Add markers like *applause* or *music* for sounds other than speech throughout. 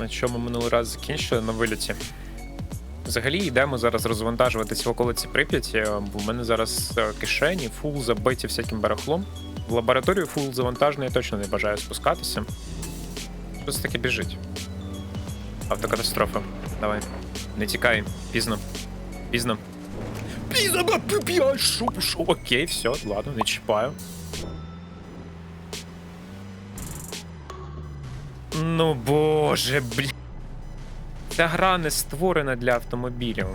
На чому минулий раз закінчили на виліті. Взагалі йдемо зараз розвантажуватись в околиці Прип'яті, бо в мене зараз е, кишені фул забиті всяким барахлом. В лабораторію фул завантажений я точно не бажаю спускатися. Що це таке біжить? Автокатастрофа. Давай. Не тікай. Пізно. Пізно. Пізно, ба, пі- пі- шо, шо. Окей, все, ладно, не чіпаю. Ну боже, блін. Ця гра не створена для автомобілів.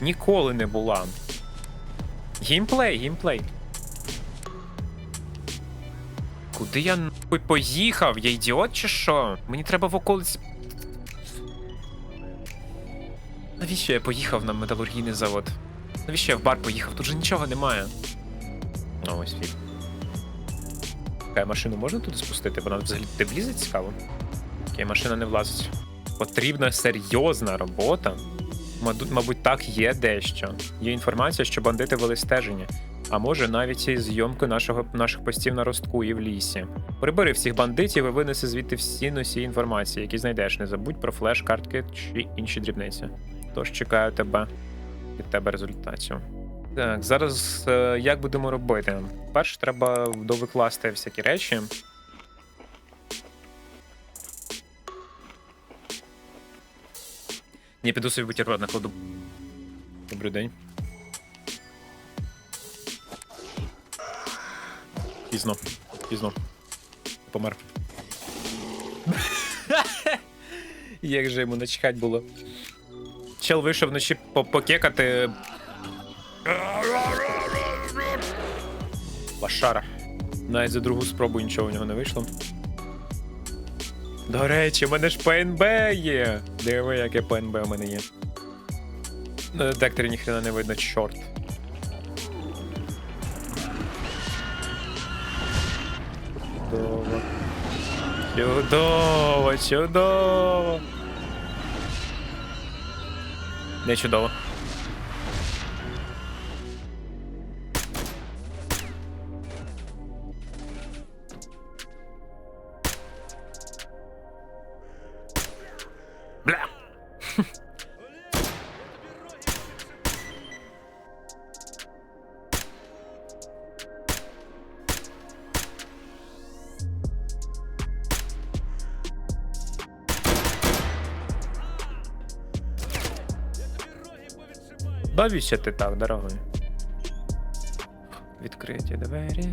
Ніколи не була. Геймплей, геймплей. Куди я нахуй поїхав? Я ідіот чи що? Мені треба в околиці. Навіщо я поїхав на металургійний завод? Навіщо я в бар поїхав? Тут же нічого немає. О, ось фіг. Машину можна туди спустити? Вона взагалі туди влізе цікаво. Окей, машина не влазить. Потрібна серйозна робота. Мабуть, так є дещо. Є інформація, що бандити вели стеження. А може навіть і зйомки нашого, наших постів на ростку і в лісі. Прибери всіх бандитів і винеси звідти всі носії інформації, які знайдеш. Не забудь про флеш, картки чи інші дрібниці. Тож чекаю тебе від тебе результатів. Так, зараз е, як будемо робити? Перше, треба довикласти всякі речі. Ні, піду собі бутерброд накладу. Добрий день. Пізно. Пізно. Помер. *laughs* Як же йому начхать було. Чел вийшов вночі по- покекати. Лашара. Навіть за другу спробу нічого в нього не вийшло. До речі, в мене ж ПНБ є. Диви, яке ПНБ у мене є. На детекторі ніхрена не видно, чорт. Чудово. Чудово, чудово. Не чудово. Навіщо ти так, дорогой? Відкриті двері.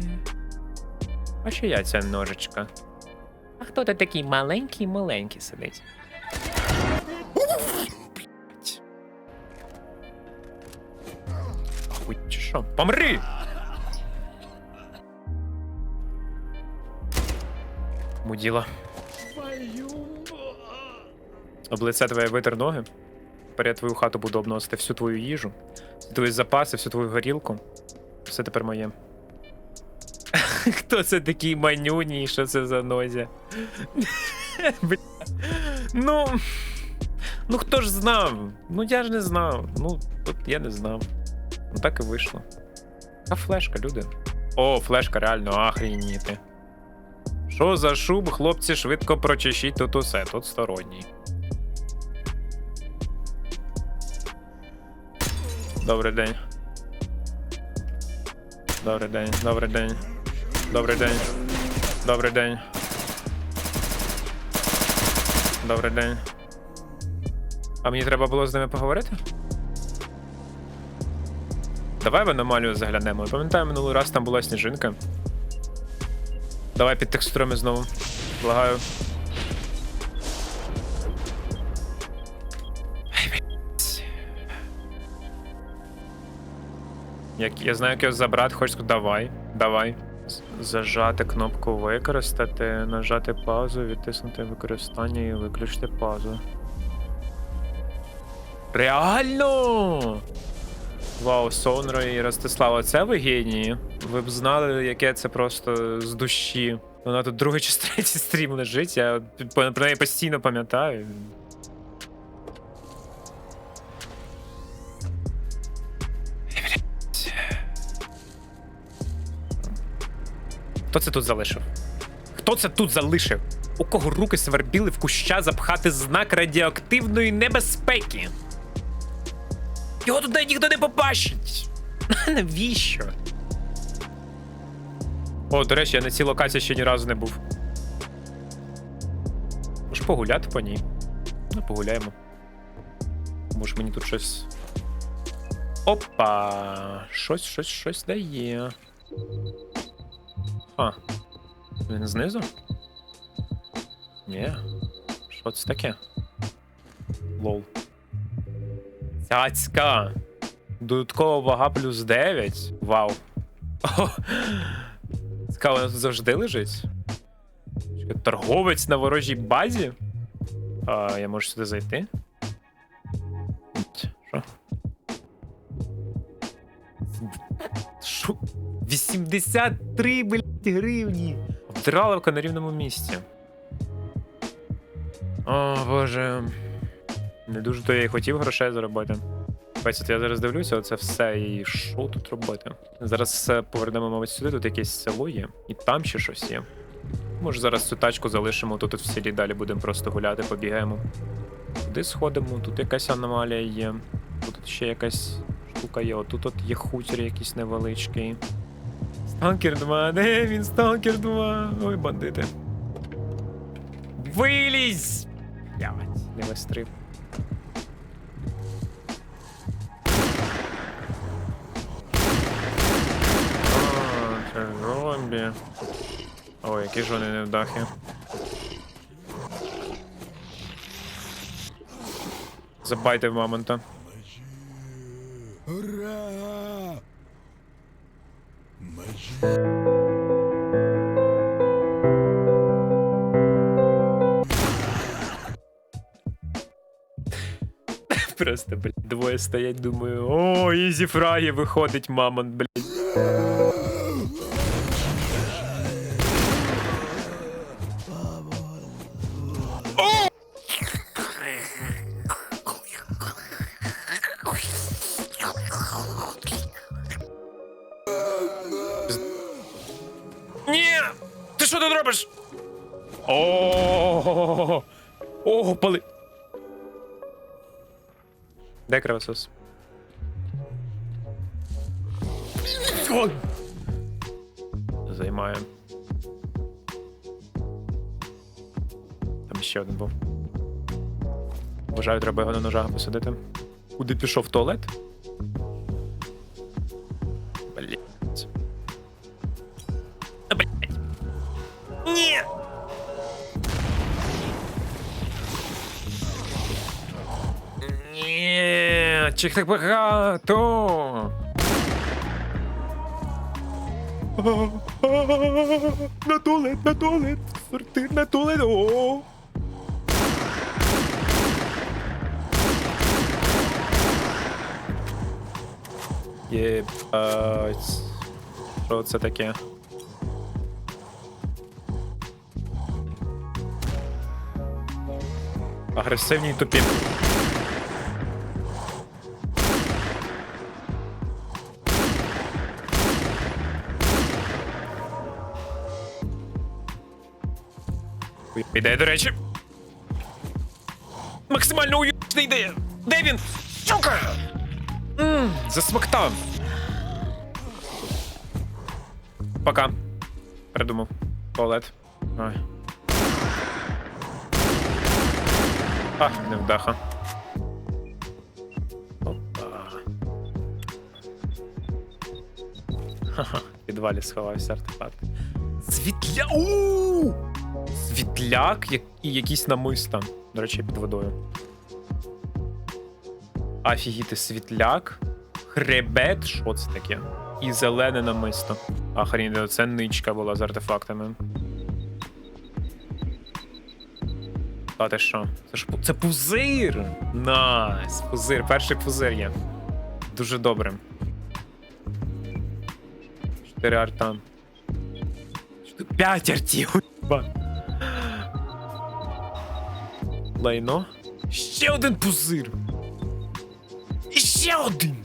А що я ця ножичка? А хто ти такий маленький маленький сидить? Хуй чи що? Помри! Муділа. Облиця твоє витер ноги. Тепер я твою хату буду обносити всю твою їжу, твої запаси, всю твою горілку. Все тепер моє. Хто це такий манюній? Що це за нозя? Ну. Ну хто ж знав? Ну я ж не знав. Ну, от я не знав. Ну так і вийшло. А флешка, люди. О, флешка, реально, охрініти. Що за шуб, хлопці, швидко прочищіть тут усе, тут сторонній. Добрий день. Добрий день, добрий день. Добрий день. Добрий день. Добрий день. А мені треба було з ними поговорити? Давай в аномалію заглянемо. Я пам'ятаю, минулий раз там була сніжинка. Давай під текстурами знову. Благаю. Як я знаю, як його забрати, сказати, давай, давай. Зажати кнопку використати, нажати паузу, відтиснути використання і виключити паузу. Реально! Вау, Сонро і Ростислава, це ви генії. Ви б знали, яке це просто з душі. Вона тут другий чи третій *laughs* стрім лежить, я про неї постійно пам'ятаю. Хто це тут залишив? Хто це тут залишив? У кого руки свербіли в куща запхати знак радіоактивної небезпеки? Його туди ніхто не побачить. *laughs* Навіщо? О, до речі, я на цій локації ще ні разу не був. Може погуляти по ній? Ну, погуляємо. Може мені тут щось. Опа! Щось, щось, щось дає. А. Він знизу? Ні. Що це таке? Лол. Цяцька. Додаткова вага плюс 9. Вау. О, *laughs* Цікаво, вона тут завжди лежить. Торговець на ворожій базі? А, я можу сюди зайти? Що? Що? 83, блядь, гривні. Вдраловка на рівному місці. О, боже. Не дуже то я і хотів грошей заробити. Бачите, я зараз дивлюся, оце все і що тут робити? Зараз е, повернемо, мабуть, сюди, тут якесь село є, і там ще щось є. Може зараз цю тачку залишимо, тут от в селі далі будемо просто гуляти, побігаємо. Туди сходимо, тут якась аномалія є. Тут ще якась штука є, отут от є хутір якийсь невеличкий. Сталкер 2, де він Сталкер 2? Ой, бандити. Вилізь! Блядь, не вистрив. Зомбі. Ой, які ж вони невдахи. Забайте в мамонта. Ура! Просто, блядь, двоє стоять, думаю, о, ізі фраги виходить мамонт, блядь. Що тут робиш? О, о, пали. Де кровосос? О! Займаю. Там ще один був. Вважаю, треба його на ножах посадити. Куди пішов туалет? Чих так багато. На туалет, на туалет, сортир на туалет. О. Єбать. Що це таке? Агресивні тупі. Ідея, до речі. Максимально уютна ідея. Де він? Сука! Ммм, засмоктав. Пока. Придумав. Туалет. Ой. А, невдаха. Опа. Ха-ха, в підвалі сховався артефакт. Світля. у Світляк і якийсь намиста. До речі, під водою. Офігіти, світляк, хребет, що це таке? І зелене намисто. Охренеть, це ничка була з артефактами. А ти що? Це ж це пузир! Найс! Пузир, перший пузир є. Дуже добре. Чотири арта. П'ять артів! *laughs* Лайно. Ще один пузир! І ще один!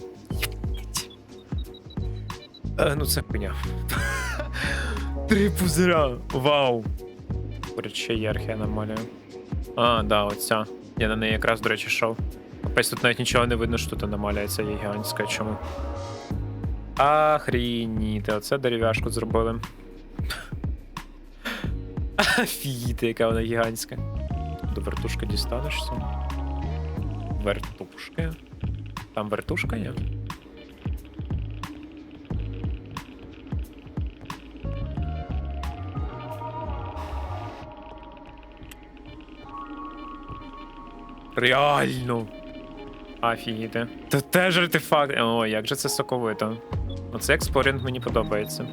Е, ну це хуйня. *laughs* Три пузира. Вау. Поряд ще є археаномалія. А, да, оця. Я на неї якраз, до речі, йшов. Капець, тут навіть нічого не видно, що тут аномалія ця гігантська. Чому? Охрініте, оце дерев'яшку зробили. *laughs* Офігіти, яка вона гігантська. До вертушки дістанешся. Вертушки. Там вертушка є? Реально. Офігіти. Це теж артефакт. О, як же це соковито. Оце експлорінг мені подобається.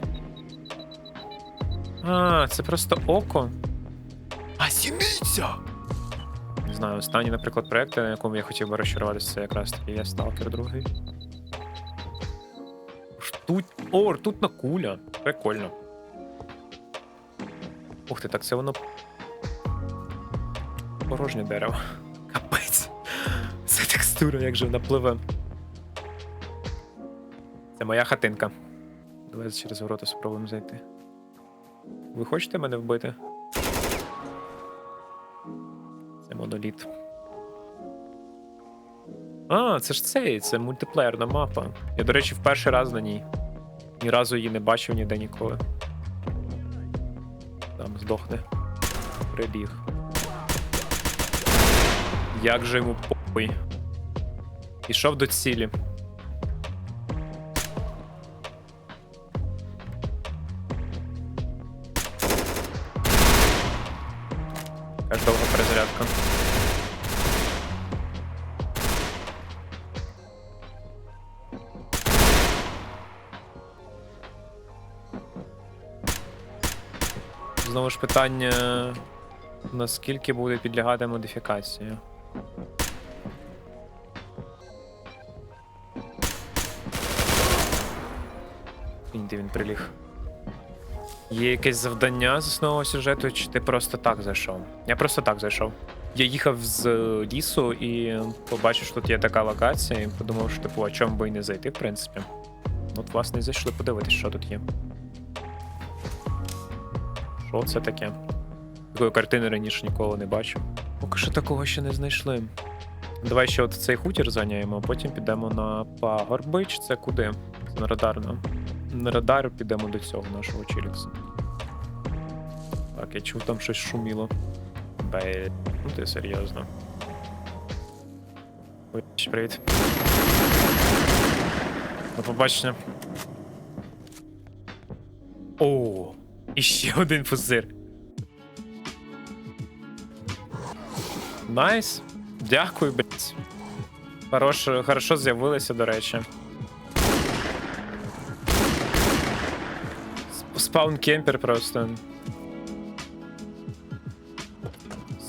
А, це просто око. А сіниця! Знаю, останній, наприклад, проект, на якому я хотів би розчаруватися, це якраз таки є Сталкер другий. Тут... О, ртутна куля. Прикольно. Ух ти, так це воно. Порожнє дерево. Капець. Це текстура, як же вона пливе. Це моя хатинка. Давай через ворота спробуємо зайти. Ви хочете мене вбити? Моноліт. А, це ж цей, це мультиплеєрна мапа. Я, до речі, в перший раз на ній. Ні разу її не бачив ніде ніколи. Там здохне. Прибіг. Як же йому похуй. Пішов до цілі. Як довга перезарядка. Знову ж питання, наскільки буде підлягати модифікації. Де він приліг. Є якесь завдання з основного сюжету, чи ти просто так зайшов? Я просто так зайшов. Я їхав з е, лісу і побачив, що тут є така локація, і подумав, що типу, а чому би і не зайти, в принципі. От, власне, і зайшли подивитись, що тут є. Що це таке? Такої картини раніше ніколи не бачив. Поки що такого ще не знайшли. Давай ще от цей хутір зайняємо, а потім підемо на пагорбич. Це куди? Це на радарно. На радар підемо до цього нашого Челікса. Так, я чув там щось шуміло. Бе. Ну ти серйозно. Ой, привіт. До побачення. О, і ще один пузир. Найс. Дякую, блять. Хорошо, хорошо з'явилися, до речі. Спаун кемпер просто.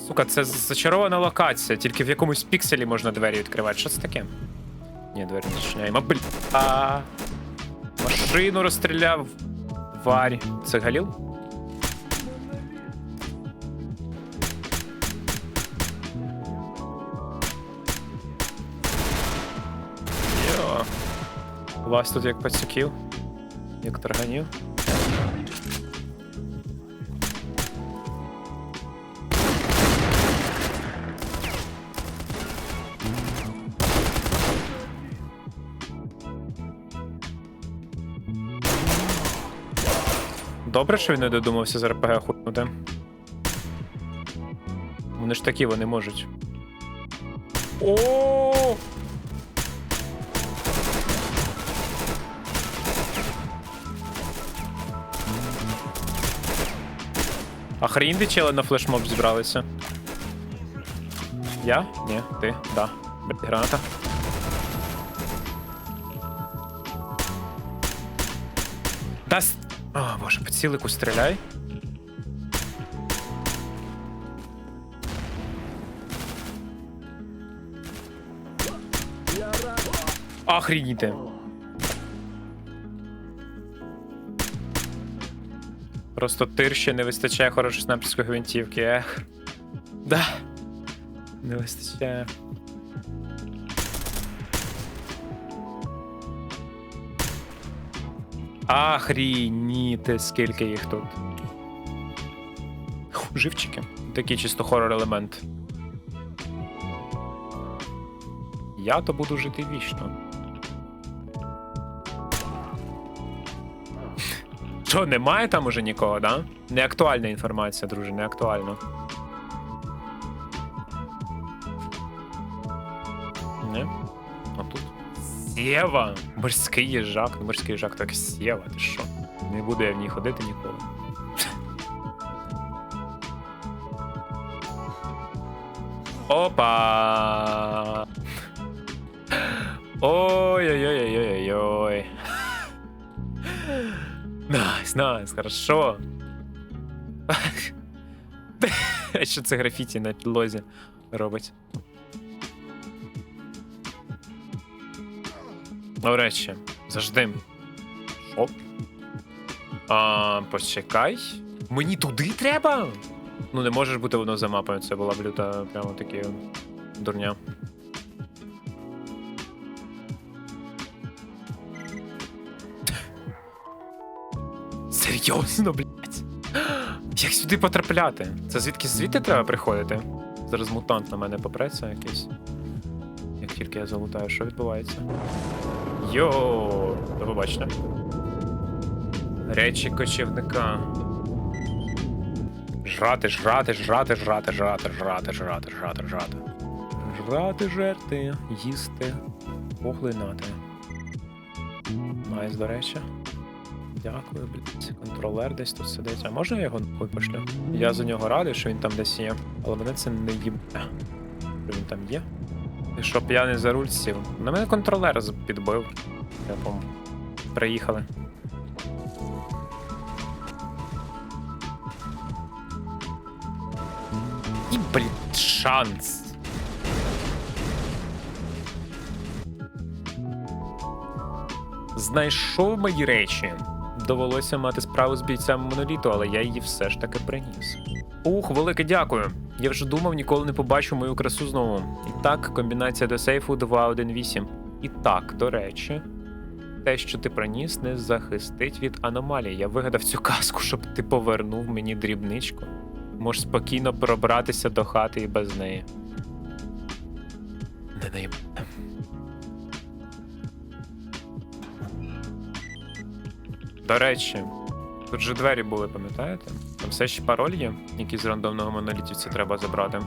Сука, це зачарована локація, тільки в якомусь пікселі можна двері відкривати. Що це таке? Ні, двері не зачиняємо. Машину розстріляв. Варь. Це Галіл? Йо. У вас тут як пацюків? Як тарганів? Добре, що він не додумався з РПГ хутнути. Вони ж такі, вони можуть. О! Хрін чели на флешмоб зібралися? Я? Ні, ти, да. Блядь, граната. Да О, боже, по цілику стріляй. Охрініте. Просто тир не вистачає хорошої снайперської гвинтівки, ех. Да. Не вистачає. Охрініте, скільки їх тут. Живчики. Такий чисто хорор елемент. Я то буду жити вічно. Що, немає там уже нікого, да? Не актуальна інформація, друже, не Сєва! Морський їжак. Ну, Морський їжак так сєва, ти що? Не буду я в ній ходити ніколи. Опа! Ой-ой-ой-ой-ой-ой. Найс, найс, хорошо. *laughs* Що це графіті на підлозі робить? До речі, завжди. Що? А, почекай. Мені туди треба? Ну, не можеш бути воно за мапою, це була б люта, прямо таки дурня. Серйозно, блядь? Як сюди потрапляти? Це звідки звідти треба приходити? Зараз мутант на мене попреться якийсь. Як тільки я залутаю, що відбувається? Йоу, до побачення. Речі кочівника. Жрати, жрати, жрати, жрати, жрати, жрати, жрати, жрати, жрати. Жрати, жерти, їсти, поглинати. Найс, до речі. Дякую, блядь. Контролер десь тут сидить. А можна я його нахуй пошлю? Я за нього радий, що він там десь є. Але мене це не їбе. Що він там є? І щоб я не за руль сів. На мене контролер підбив. Я пом... Приїхали. І, блядь, шанс. Знайшов мої речі. Довелося мати справу з бійцями моноліту, але я її все ж таки приніс. Ух, велике дякую. Я вже думав, ніколи не побачу мою красу знову. І так, комбінація до сейфу 218. І так, до речі, те, що ти приніс, не захистить від аномалій. Я вигадав цю казку, щоб ти повернув мені дрібничку. Можеш спокійно пробратися до хати і без неї. Не наїб. До речі, тут же двері були, пам'ятаєте? Все ще пароль є, який з рандомного монолітівця треба забрати.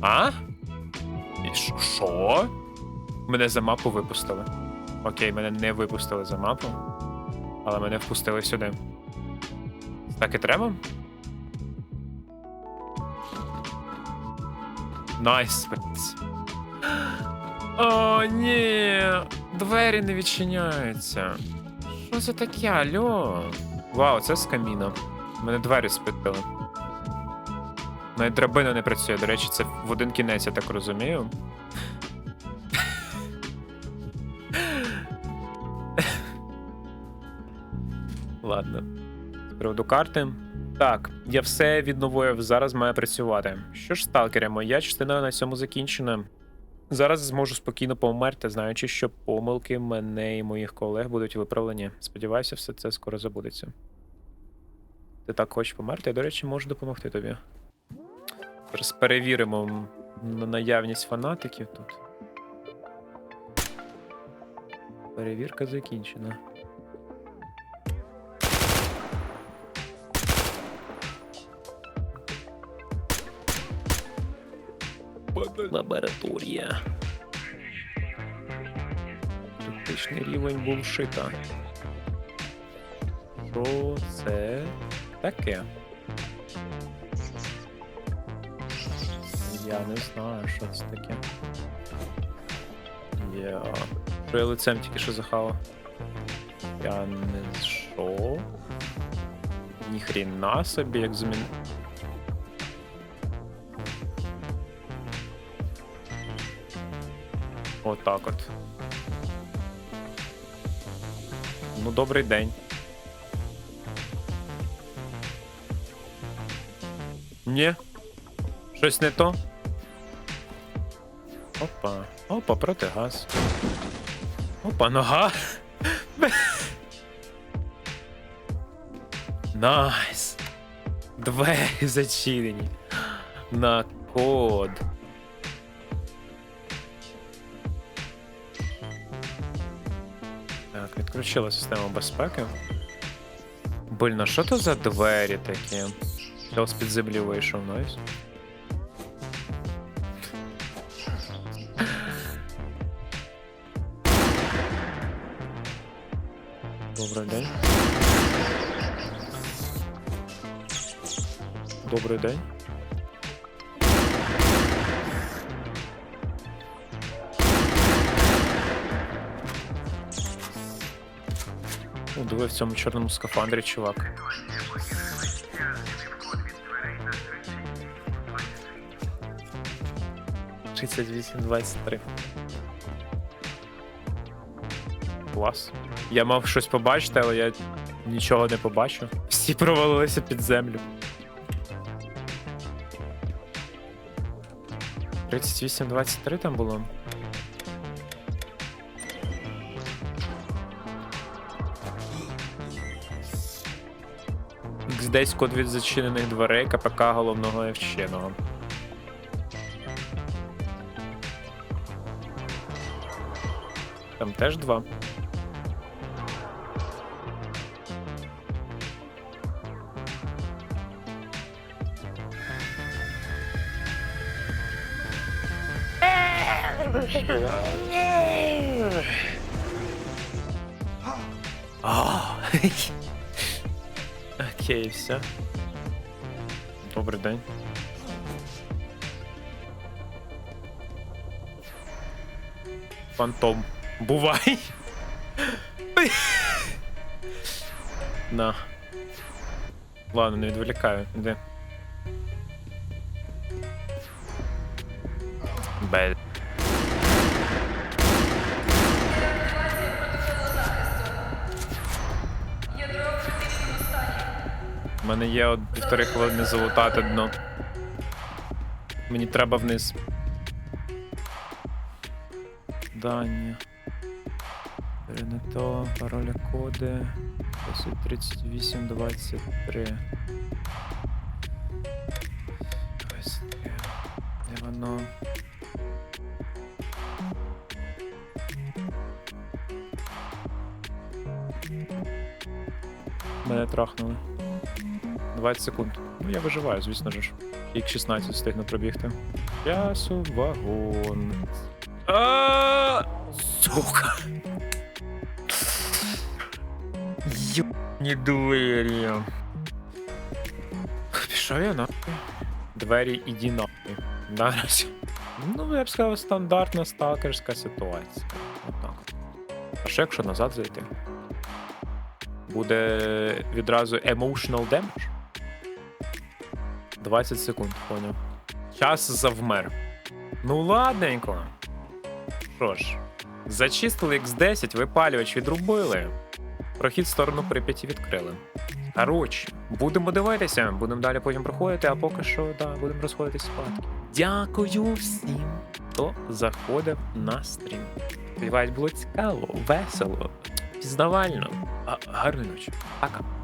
А? І що-? Мене за мапу випустили. Окей, мене не випустили за мапу, але мене впустили сюди. Так і треба? Найс. *gasps* О, ні. Двері не відчиняються. Що це таке, алло? Вау, це з каміна. Мене двері спитали. Навіть драбина не працює, до речі, це в один кінець, я так розумію. Ладно. З приводу карти. Так, я все відновив, зараз має працювати. Що ж, сталкери, моя частина на цьому закінчена. Зараз зможу спокійно померти, знаючи, що помилки мене і моїх колег будуть виправлені. Сподіваюся, все це скоро забудеться. Ти так хочеш померти? Я, до речі, можу допомогти тобі. Зараз перевіримо на наявність фанатиків тут. Перевірка закінчена. Лабораторія. Критичний рівень булшита. Що це таке? Я не знаю, що це таке. Я. Що я лицем тільки що захавав? Я не що? Ніхрена собі, як змін. Отак от. Ну, добрий день. Ні. Щось не то. Опа. Опа, протигаз. Опа, нога. Найс. Двері зачинені. На код. Так, відключила систему безпеки. Блін, а що то за двері такі? Я з-під землі вийшов, найс. Добрий день. Добрий день. Диви в цьому чорному скафандрі, чувак. Тридцять вісім, двадцять три. Клас. Я мав щось побачити, але я нічого не побачив. Всі провалилися під землю. 38-23 там було. Десь код від зачинених дверей КПК головного Євченого. Там теж два. А. *laughs* *laughs* Окей, все. Добрий день. Фантом. Бувай. На. Ладно, не відволікаю. Іди. Бе. Мене є от півтори хвилини залутати дно. Мені треба вниз. Дані. Не то, пароля коди. 38, 23. Ось таке. Де воно? Мене трахнули. 20 секунд. Ну я виживаю, звісно ж. Ік 16 встигну пробігти. Часу вагон. А, Сука. Ёбні двері. Пішов я нахуй. Двері іди нахуй. Наразі. Ну, я б сказав, стандартна сталкерська ситуація. Отак. А що якщо назад зайти? Буде відразу emotional damage? 20 секунд, поняв. Час завмер. Ну ладненько. Що ж, зачистили X10, випалювач відрубили. Прохід в сторону Прип'яті відкрили. Коротше, будемо дивитися, будемо далі потім проходити, а поки що, да, будемо розходитись спадки. Дякую всім, хто заходив на стрім. Сподіваюсь, було цікаво, весело, пізнавально. Гарної ночі. Пока.